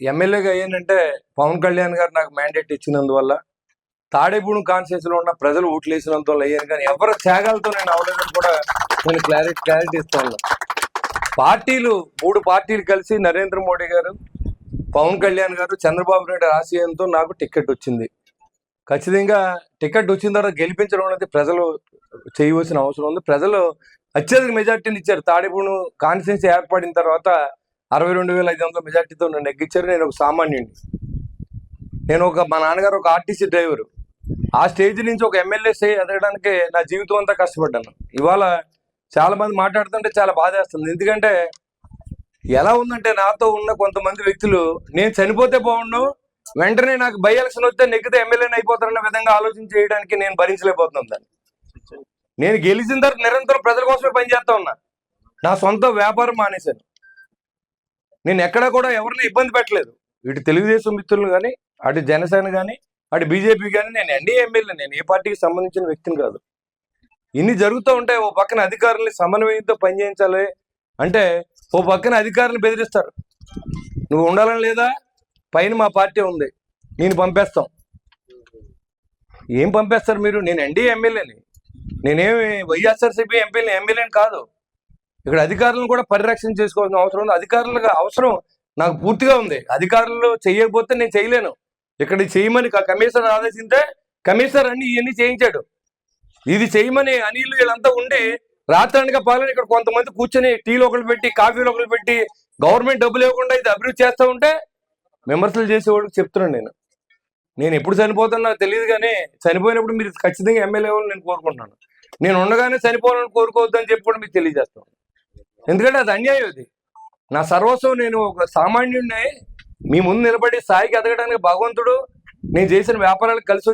ఎమ్మెల్యేగా అయ్యానంటే పవన్ కళ్యాణ్ గారు నాకు మ్యాండేట్ ఇచ్చినందువల్ల తాడేపూడి కాన్స్టిట్యూన్సీలో ఉన్న ప్రజలు ఓట్లు అయ్యాను కానీ ఎవరి త్యాగాలతో నేను అవ్వలేదని కూడా నేను క్లారిటీ క్లారిటీ ఇస్తాను. పార్టీలు మూడు పార్టీలు కలిసి నరేంద్ర మోడీ గారు పవన్ కళ్యాణ్ గారు చంద్రబాబు నాయుడు ఆశయంతో నాకు టికెట్ వచ్చింది. ఖచ్చితంగా టికెట్ వచ్చిన తర్వాత గెలిపించడం అనేది ప్రజలు చేయవలసిన అవసరం ఉంది. ప్రజలు అత్యధిక మెజార్టీని ఇచ్చారు. తాడేపూడి కాన్స్టిట్యూన్సీ ఏర్పడిన తర్వాత అరవై రెండు వేల ఐదు వందల మెజార్టీతో నన్ను నెగ్గించారు. నేను ఒక సామాన్యుడిని నేను ఒక మా నాన్నగారు ఒక ఆర్టీసీ డ్రైవరు. ఆ స్టేజ్ నుంచి ఒక ఎమ్మెల్యే స్టే ఎదగడానికి నా జీవితం అంతా కష్టపడ్డాను. ఇవాళ చాలా మంది మాట్లాడుతుంటే చాలా బాధేస్తుంది. ఎందుకంటే ఎలా ఉందంటే నాతో ఉన్న కొంతమంది వ్యక్తులు నేను చనిపోతే బాగుండు వెంటనే నాకు బై ఎలక్షన్ వస్తే నెగ్గితే ఎమ్మెల్యేని అయిపోతారన్న విధంగా ఆలోచన చేయడానికి నేను భరించలేకపోతున్నాను దాన్ని. నేను గెలిచిన తర్వాత నిరంతరం ప్రజల కోసమే పనిచేస్తా ఉన్నా. నా సొంత వ్యాపారం మానేశాను. నేను ఎక్కడా కూడా ఎవరిని ఇబ్బంది పెట్టలేదు. ఇటు తెలుగుదేశం మిత్రులు కానీ అటు జనసేన కానీ అటు బీజేపీ కానీ నేను ఎన్డీఏ ఎమ్మెల్యే నేను ఏ పార్టీకి సంబంధించిన వ్యక్తిని కాదు. ఇన్ని జరుగుతూ ఉంటాయి ఓ పక్కన అధికారుల్ని సమన్వయంతో పనిచేయించాలి అంటే ఓ పక్కన అధికారులను బెదిరిస్తారు. నువ్వు ఉండాలని లేదా? పైన మా పార్టీ ఉంది. నేను పంపేస్తాం. ఏం పంపేస్తారు మీరు? నేను ఎన్డీఏ ఎమ్మెల్యేని. నేనేమి వైఎస్ఆర్సీపీ ఎంపీని ఎమ్మెల్యేని కాదు. ఇక్కడ అధికారులను కూడా పరిరక్షణ చేసుకోవాల్సిన అవసరం ఉంది. అధికారులకు అవసరం నాకు పూర్తిగా ఉంది. అధికారులు చేయకపోతే నేను చేయలేను. ఇక్కడ చేయమని కమిషనర్ ఆదేశింటే కమిషనర్ అన్ని ఇవన్నీ చేయించాడు. ఇది చేయమని అనిలు వీళ్ళంతా ఉండి రాత్రానిక పాలన ఇక్కడ కొంతమంది కూర్చొని టీలు ఒకరు పెట్టి కాఫీలు ఒకరు పెట్టి గవర్నమెంట్ డబ్బులు ఇవ్వకుండా ఇది అభివృద్ధి చేస్తూ ఉంటే విమర్శలు చేసేవాళ్ళకి చెప్తున్నాను నేను. నేను ఎప్పుడు చనిపోతానో తెలియదు కానీ చనిపోయినప్పుడు మీరు ఖచ్చితంగా ఎమ్మెల్యే నేను కోరుకుంటున్నాను. నేను ఉండగానే చనిపోవాలని కోరుకోవద్దని చెప్పి కూడా మీకు తెలియజేస్తాను. ఎందుకంటే అది అన్యాయం అది నా సర్వస్వం నేను ఒక సామాన్యుడిని మీ ముందు నిలబడి స్థాయికి ఎదగడానికి భగవంతుడు నేను చేసిన వ్యాపారాలు కలిసి